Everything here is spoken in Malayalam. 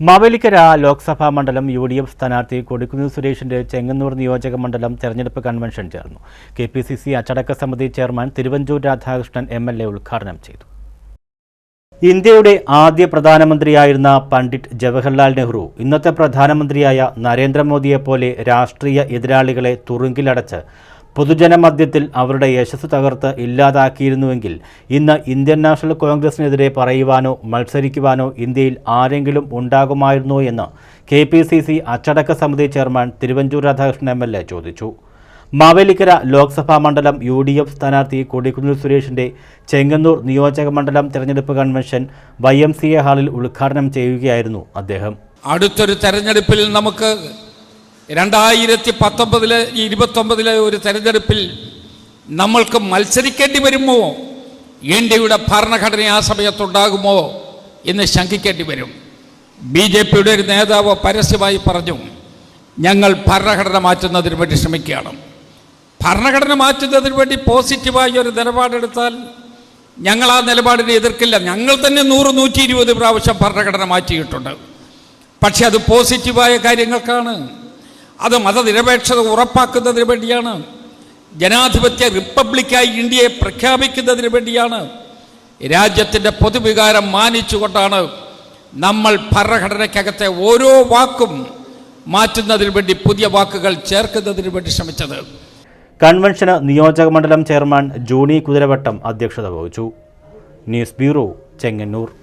മാവേലിക്കര ലോക്സഭാ മണ്ഡലം യു ഡി എഫ് സ്ഥാനാർത്ഥി കൊടിക്കുന്നിൽ സുരേഷിന്റെ ചെങ്ങന്നൂർ നിയോജക മണ്ഡലം തെരഞ്ഞെടുപ്പ് കൺവെൻഷൻ ചേർന്നു. കെ പി സി സി അച്ചടക്ക സമിതി chairman Thiruvanchoor Radhakrishnan M L A ഉദ്ഘാടനം ചെയ്തു. ഇന്ത്യയുടെ ആദ്യ പ്രധാനമന്ത്രിയായിരുന്ന പണ്ഡിറ്റ് ജവഹർലാൽ നെഹ്റു ഇന്നത്തെ പ്രധാനമന്ത്രിയായ നരേന്ദ്രമോദിയെപ്പോലെ രാഷ്ട്രീയ എതിരാളികളെ തുറുങ്കിലടച്ച് പൊതുജനമധ്യത്തിൽ അവരുടെ യശസ് തകർത്ത് ഇല്ലാതാക്കിയിരുന്നുവെങ്കിൽ ഇന്ന് ഇന്ത്യൻ നാഷണൽ കോൺഗ്രസിനെതിരെ പറയുവാനോ മത്സരിക്കുവാനോ ഇന്ത്യയിൽ ആരെങ്കിലും ഉണ്ടാകുമായിരുന്നോ എന്ന് കെ പി സി സി അച്ചടക്ക സമിതി chairman Thiruvanchoor Radhakrishnan M L A ചോദിച്ചു. മാവേലിക്കര ലോക്സഭാ മണ്ഡലം യു ഡി എഫ് സ്ഥാനാർത്ഥി കൊടിക്കുന്നിൽ സുരേഷിന്റെ ചെങ്ങന്നൂർ നിയോജക മണ്ഡലം തെരഞ്ഞെടുപ്പ് convention Y M C A ഹാളിൽ ഉദ്ഘാടനം ചെയ്യുകയായിരുന്നു അദ്ദേഹം. അടുത്തൊരു തെരഞ്ഞെടുപ്പിൽ നമുക്ക് രണ്ടായിരത്തി പത്തൊമ്പതിലെ ഇരുപത്തൊമ്പതിലെ ഒരു തെരഞ്ഞെടുപ്പിൽ നമ്മൾക്ക് മത്സരിക്കേണ്ടി വരുമോ? എൻ ഡിയുടെ ഭരണഘടന ആ സമയത്തുണ്ടാകുമോ എന്ന് ശങ്കിക്കേണ്ടി വരും. ബി ജെ പിയുടെ ഒരു നേതാവ് പരസ്യമായി പറഞ്ഞു ഞങ്ങൾ ഭരണഘടന മാറ്റുന്നതിന് വേണ്ടി ശ്രമിക്കുകയാണ്. ഭരണഘടന മാറ്റുന്നതിന് വേണ്ടി പോസിറ്റീവായി ഒരു നിലപാടെടുത്താൽ ഞങ്ങൾ ആ നിലപാടിനെ എതിർക്കില്ല. ഞങ്ങൾ തന്നെ നൂറ് നൂറ്റി ഇരുപത് പ്രാവശ്യം ഭരണഘടന മാറ്റിയിട്ടുണ്ട്. പക്ഷെ അത് പോസിറ്റീവായ കാര്യങ്ങൾക്കാണ്. അത് മതനിരപേക്ഷത ഉറപ്പാക്കുന്നതിന് വേണ്ടിയാണ്. ജനാധിപത്യ റിപ്പബ്ലിക്കായി ഇന്ത്യയെ പ്രഖ്യാപിക്കുന്നതിന് വേണ്ടിയാണ്. രാജ്യത്തിന്റെ പൊതുവികാരം മാനിച്ചുകൊണ്ടാണ് നമ്മൾ ഭരണഘടനയ്ക്കകത്തെ ഓരോ വാക്കും മാറ്റുന്നതിന് വേണ്ടി പുതിയ വാക്കുകൾ ചേർക്കുന്നതിന് വേണ്ടി ശ്രമിച്ചത്. കൺവെൻഷന് നിയോജക മണ്ഡലം ചെയർമാൻ ജോണി കുതിരവട്ടം അധ്യക്ഷത വഹിച്ചു. News bureau Chengannur.